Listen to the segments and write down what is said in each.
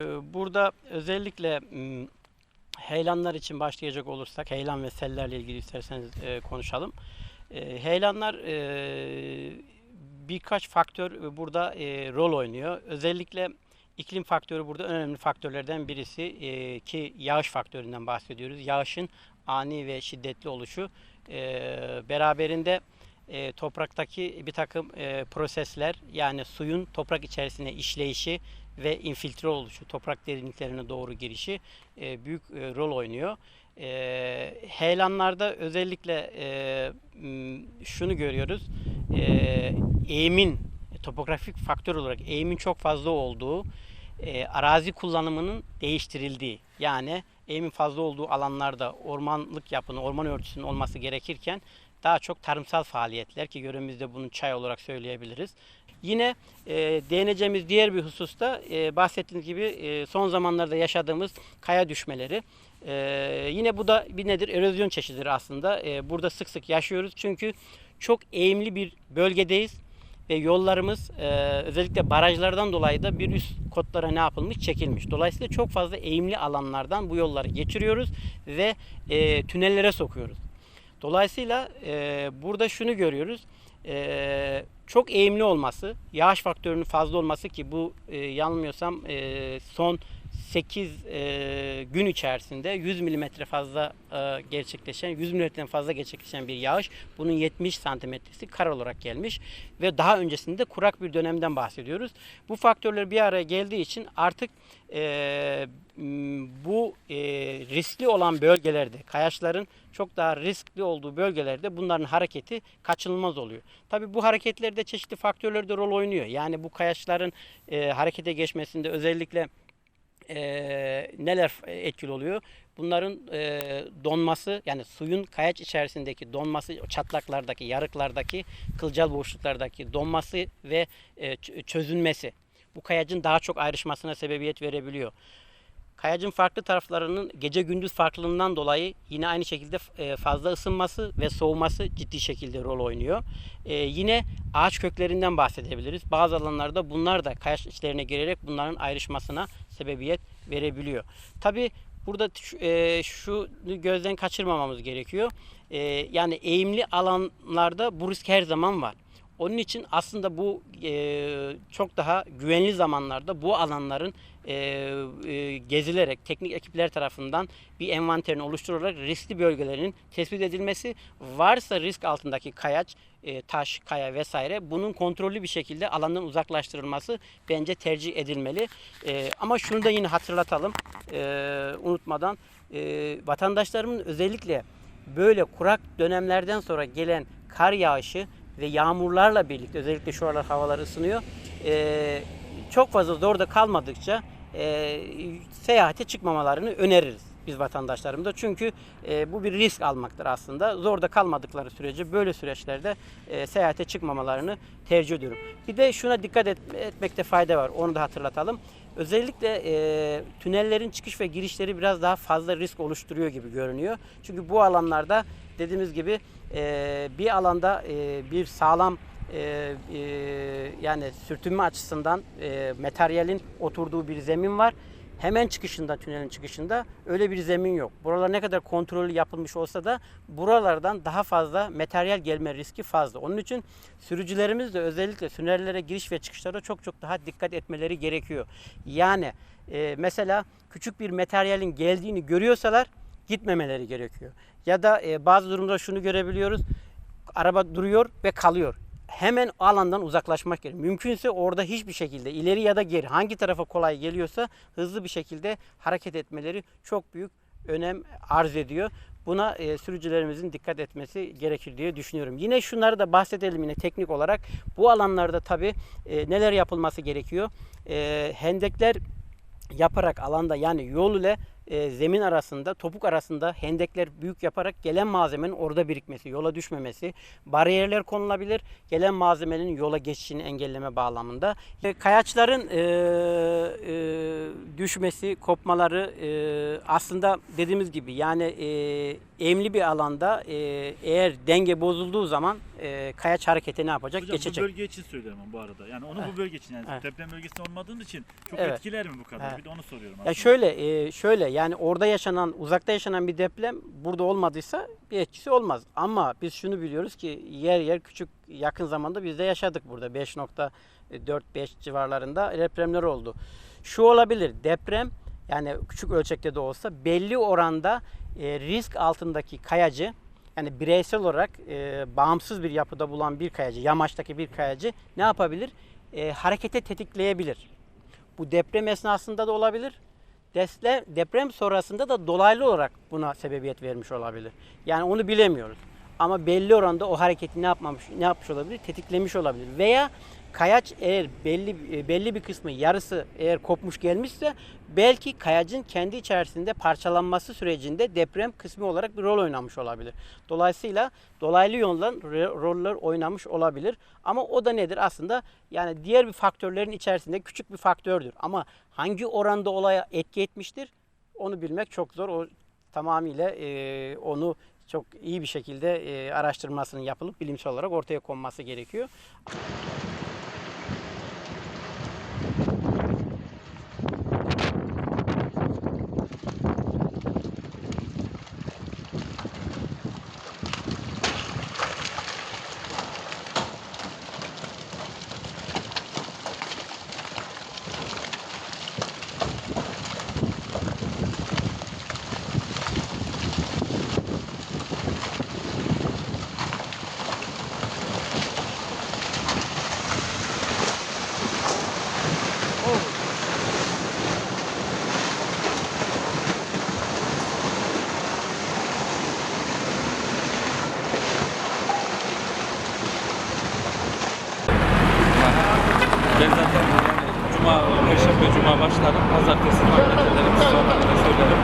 Ee, Burada özellikle heyelanlar için başlayacak olursak, heyelan ve sellerle ilgili isterseniz e, konuşalım. E, heyelanlar e, birkaç faktör burada e, rol oynuyor. Özellikle iklim faktörü burada önemli faktörlerden birisi ki yağış faktöründen bahsediyoruz. Yağışın ani ve şiddetli oluşu beraberinde e, topraktaki bir takım e, prosesler yani suyun toprak içerisine işleyişi ve infiltre oluşu, toprak derinliklerine doğru girişi e, büyük e, rol oynuyor. E, heyelanlarda özellikle e, şunu görüyoruz. E, eğimin, topografik faktör olarak eğimin çok fazla olduğu, e, arazi kullanımının değiştirildiği yani eğimin fazla olduğu alanlarda ormanlık yapının, orman örtüsünün olması gerekirken daha çok tarımsal faaliyetler ki yöremizde bunu çay olarak söyleyebiliriz. Yine e, değineceğimiz diğer bir hususta e, bahsettiğiniz gibi e, son zamanlarda yaşadığımız kaya düşmeleri. E, yine bu da bir nedir? Erozyon çeşididir aslında. E, burada sık sık yaşıyoruz çünkü çok eğimli bir bölgedeyiz ve yollarımız e, özellikle barajlardan dolayı da bir üst kotlara ne yapılmış? Çekilmiş. Dolayısıyla çok fazla eğimli alanlardan bu yolları geçiriyoruz ve e, tünellere sokuyoruz. Dolayısıyla e, burada şunu görüyoruz. E, çok eğimli olması, yağış faktörünün fazla olması ki bu e, yanılmıyorsam e, son 8 e, gün içerisinde 100 milimetre fazla e, gerçekleşen, 100 milimetreden fazla gerçekleşen bir yağış. Bunun 70 santimetresi kar olarak gelmiş ve daha öncesinde kurak bir dönemden bahsediyoruz. Bu faktörler bir araya geldiği için artık e, bu e, riskli olan bölgelerde, kayaçların çok daha riskli olduğu bölgelerde bunların hareketi kaçınılmaz oluyor. Tabii bu hareketlerde çeşitli faktörler de rol oynuyor. Yani bu kayaçların e, harekete geçmesinde özellikle e, neler etkili oluyor? Bunların e, donması yani suyun kayaç içerisindeki donması, çatlaklardaki, yarıklardaki, kılcal boşluklardaki donması ve e, çözünmesi. Bu kayacın daha çok ayrışmasına sebebiyet verebiliyor. Kayacın farklı taraflarının gece gündüz farklılığından dolayı yine aynı şekilde e, fazla ısınması ve soğuması ciddi şekilde rol oynuyor. E, yine ağaç köklerinden bahsedebiliriz. Bazı alanlarda bunlar da kayaç içlerine girerek bunların ayrışmasına sebebiyet verebiliyor. Tabi burada e, şunu gözden kaçırmamamız gerekiyor. E, yani eğimli alanlarda bu risk her zaman var. Onun için aslında bu e, çok daha güvenli zamanlarda bu alanların e, e, gezilerek teknik ekipler tarafından bir envanterini oluşturularak riskli bölgelerinin tespit edilmesi varsa risk altındaki kayaç, e, taş, kaya vesaire bunun kontrollü bir şekilde alandan uzaklaştırılması bence tercih edilmeli. E, ama şunu da yine hatırlatalım e, unutmadan e, vatandaşlarımın özellikle böyle kurak dönemlerden sonra gelen kar yağışı ve yağmurlarla birlikte özellikle şu aralar havalar ısınıyor. Ee, çok fazla zorda kalmadıkça e, seyahate çıkmamalarını öneririz biz vatandaşlarımıza. Çünkü e, bu bir risk almaktır aslında. Zorda kalmadıkları sürece böyle süreçlerde e, seyahate çıkmamalarını tercih ediyorum. Bir de şuna dikkat et, etmekte fayda var. Onu da hatırlatalım. Özellikle e, tünellerin çıkış ve girişleri biraz daha fazla risk oluşturuyor gibi görünüyor. Çünkü bu alanlarda dediğimiz gibi e, bir alanda e, bir sağlam e, e, yani sürtünme açısından e, materyalin oturduğu bir zemin var. Hemen çıkışında, tünelin çıkışında öyle bir zemin yok. Buralar ne kadar kontrollü yapılmış olsa da buralardan daha fazla materyal gelme riski fazla. Onun için sürücülerimiz de özellikle tünellere giriş ve çıkışlara çok çok daha dikkat etmeleri gerekiyor. Yani e, mesela küçük bir materyalin geldiğini görüyorsalar gitmemeleri gerekiyor. Ya da e, bazı durumda şunu görebiliyoruz. Araba duruyor ve kalıyor. Hemen alandan uzaklaşmak gerekiyor. Mümkünse orada hiçbir şekilde ileri ya da geri hangi tarafa kolay geliyorsa hızlı bir şekilde hareket etmeleri çok büyük önem arz ediyor. Buna e, sürücülerimizin dikkat etmesi gerekir diye düşünüyorum. Yine şunları da bahsedelim yine teknik olarak. Bu alanlarda tabii e, neler yapılması gerekiyor? E, hendekler yaparak alanda yani yol ile e, zemin arasında, topuk arasında hendekler büyük yaparak gelen malzemenin orada birikmesi, yola düşmemesi, bariyerler konulabilir, gelen malzemenin yola geçişini engelleme bağlamında. E, kayaçların e, e, düşmesi, kopmaları e, aslında dediğimiz gibi yani e, emli bir alanda e, eğer denge bozulduğu zaman e, kayaç hareketi ne yapacak? Hocam Geçecek. bu bölge için söylüyorum bu arada. Yani onu bu bölge için yani Evet. deprem bölgesinde olmadığın için çok Evet. etkiler mi bu kadar? Evet. Bir de onu soruyorum Ya aslında. şöyle e, şöyle yani orada yaşanan uzakta yaşanan bir deprem burada olmadıysa bir etkisi olmaz. Ama biz şunu biliyoruz ki yer yer küçük yakın zamanda biz de yaşadık burada 5.4-5 civarlarında depremler oldu. Şu olabilir deprem yani küçük ölçekte de olsa belli oranda e, risk altındaki kayacı yani bireysel olarak e, bağımsız bir yapıda bulan bir kayacı, yamaçtaki bir kayacı ne yapabilir? E, harekete tetikleyebilir. Bu deprem esnasında da olabilir. Deprem sonrasında da dolaylı olarak buna sebebiyet vermiş olabilir. Yani onu bilemiyoruz. Ama belli oranda o hareketi ne yapmamış, ne yapmış olabilir? Tetiklemiş olabilir. Veya kayaç eğer belli e, belli bir kısmı yarısı eğer kopmuş gelmişse belki kayacın kendi içerisinde parçalanması sürecinde deprem kısmı olarak bir rol oynamış olabilir. Dolayısıyla dolaylı yoldan ro- roller oynamış olabilir. Ama o da nedir aslında? Yani diğer bir faktörlerin içerisinde küçük bir faktördür. Ama hangi oranda olaya etki etmiştir? Onu bilmek çok zor. O tamamıyla e, onu çok iyi bir şekilde e, araştırmasının yapılıp bilimsel olarak ortaya konması gerekiyor. Perşembe cuma başlarım. Pazartesi mahallelerim sonra da söylerim.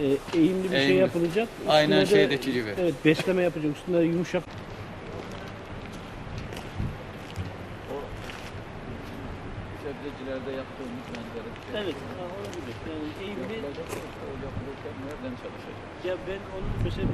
e, eğimli bir şey Eğimli. yapılacak. Aynen Üstüne de- şeydeki gibi. Evet besleme yapacak. Üstünde de yumuşak Sebzecilerde yaptığımız benzeri. Evet, olabilir. Yani eğimli Yapılırken nereden çalışacak? ya ben onun mesela